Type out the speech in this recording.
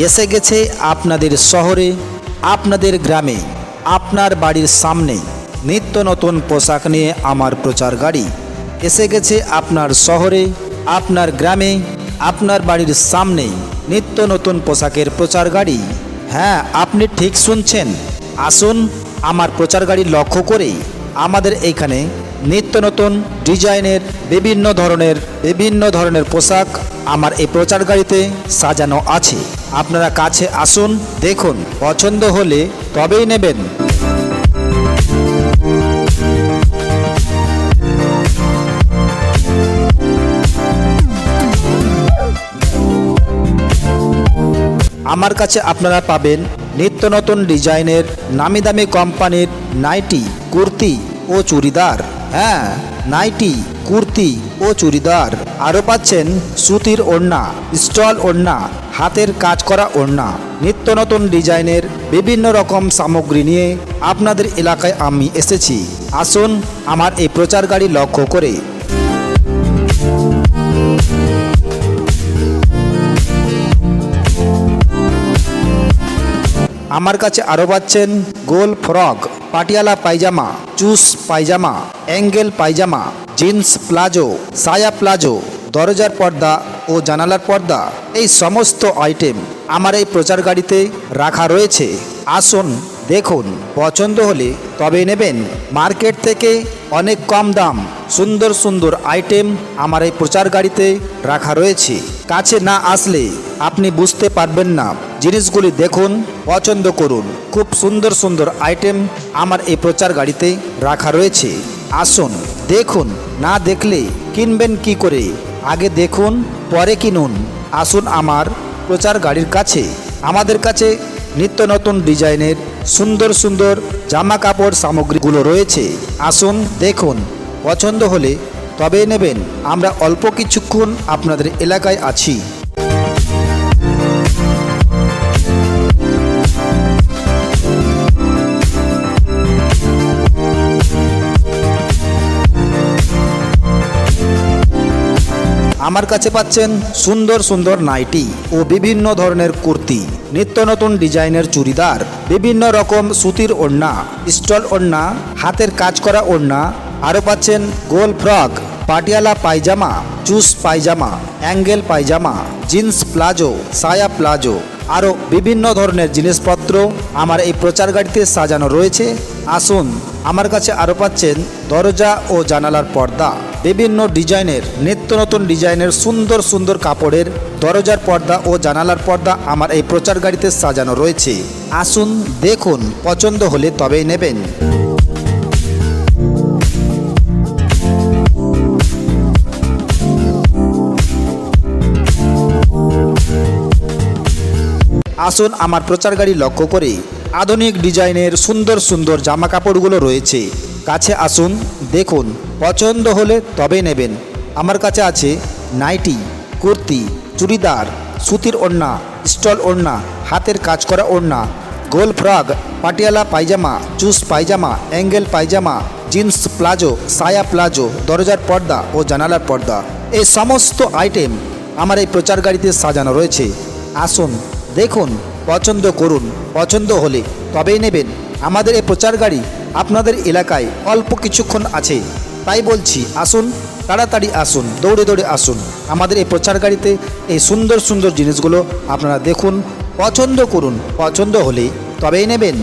এসে গেছে আপনাদের শহরে, আপনাদের গ্রামে, আপনার বাড়ির সামনে। নিত্য নতুন পোশাক নিয়ে আমার প্রচার গাড়ি। এসে গেছে আপনার শহরে, আপনার গ্রামে, আপনার বাড়ির সামনে নিত্য নতুন পোশাকের প্রচার গাড়ি। হ্যাঁ আপনি ঠিক শুনছেন। আসুন আমার প্রচার গাড়ি লক্ষ্য করে আমাদের এইখানে নিত্য নতুন ডিজাইনের বিভিন্ন ধরনের বিভিন্ন ধরনের পোশাক আমার এই প্রচার গাড়িতে সাজানো আছে। আপনারা কাছে আসুন, দেখুন, পছন্দ হলে তবেই নেবেন। আমার কাছে আপনারা পাবেন নিত্য নতুন ডিজাইনের নামি দামি কোম্পানির নাইটি, কুর্তি ও চুড়িদার। হ্যাঁ নাইটি, কুর্তি ও চুড়িদার। আরও পাচ্ছেন সুতির ওড়না, স্টল ওড়না, হাতের কাজ করা ওড়না। নিত্য নতুন ডিজাইনের বিভিন্ন রকম সামগ্রী নিয়ে আপনাদের এলাকায় আমি এসেছি। আসুন আমার এই প্রচার গাড়ি লক্ষ্য করে। আমার কাছে আরও পাচ্ছেন গোল ফ্রক। পাটিয়ালা পায়জামা, চুস পায়জামা, অ্যাঙ্গেল পায়জামা, জিন্স প্লাজো, সায়া প্লাজো, দরজার পর্দা ও জানালার পর্দা, এই সমস্ত আইটেম আমার এই প্রচার গাড়িতে রাখা রয়েছে। আসুন দেখুন, পছন্দ হলে তবে নেবেন। মার্কেট থেকে অনেক কম দাম, সুন্দর সুন্দর আইটেম আমার এই প্রচার গাড়িতে রাখা রয়েছে। কাছে না আসলে আপনি বুঝতে পারবেন না। জিনিসগুলি দেখুন, পছন্দ করুন। খুব সুন্দর সুন্দর আইটেম আমার এই প্রচার গাড়িতে রাখা রয়েছে। আসুন, দেখুন, না দেখলে কিনবেন কি করে? আগে দেখুন, পরে কিনুন। আসুন আমার প্রচার গাড়ির কাছে। আমাদের কাছে নিত্য নতুন ডিজাইনের সুন্দর সুন্দর জামা কাপড় সামগ্রীগুলো রয়েছে। আসুন দেখুন। পছন্দ হলে তবে নেবেন। আমরা অল্প কিছুক্ষণ আপনাদের এলাকায় আছি। আমার কাছে পাচ্ছেন সুন্দর সুন্দর নাইটি ও বিভিন্ন ধরনের কুর্তি, নিত্য নতুন ডিজাইনের চুড়িদার, বিভিন্ন রকম সুতির ওড়না, স্টল ওড়না, হাতের কাজ করা ওড়না, আরও পাচ্ছেন গোল ফ্রক, পাটিয়ালা পায়জামা, চুস পায়জামা, অ্যাঙ্গেল পায়জামা, জিন্স প্লাজো, সায়া প্লাজো। আরও বিভিন্ন ধরনের জিনিসপত্র আমার এই প্রচার গাড়িতে সাজানো রয়েছে। আসুন, আমার কাছে আরও পাচ্ছেন দরজা ও জানালার পর্দা। বিভিন্ন ডিজাইনের, নিত্য নতুন ডিজাইনের সুন্দর সুন্দর কাপড়ের দরজার পর্দা ও জানালার পর্দা আমার এই প্রচার গাড়িতে সাজানো রয়েছে। আসুন, দেখুন, পছন্দ হলে তবেই নেবেন। আসুন আমার প্রচার গাড়ি লক্ষ্য করে। আধুনিক ডিজাইনের সুন্দর সুন্দর জামা কাপড়গুলো রয়েছে। কাছে আসুন, দেখুন, পছন্দ হলে তবে নেবেন। আমার কাছে আছে নাইটি, কুর্তি, চুড়িদার, সুতির ওড়না, স্টল ওড়না, হাতের কাজ করা ওড়না, গোল ফ্রক, পাটিয়ালা পায়জামা, চুস পায়জামা, অ্যাঙ্গেল পায়জামা, জিন্স প্লাজো, সায়া প্লাজো, দরজার পর্দা ও জানালার পর্দা। এই সমস্ত আইটেম আমার এই প্রচার গাড়িতে সাজানো রয়েছে। আসুন দেখুন, পছন্দ করুন, পছন্দ হলে তবেই নেবেন। আমাদের এই প্রচার গাড়ি আপনাদের এলাকায় অল্প কিছুক্ষণ আছে। তাই বলছি, আসুন, তাড়াতাড়ি আসুন, দৌড়ে দৌড়ে আসুন। আমাদের এই প্রচার গাড়িতে এই সুন্দর সুন্দর জিনিসগুলো আপনারা দেখুন, পছন্দ করুন, পছন্দ হলে তবেই নেবেন।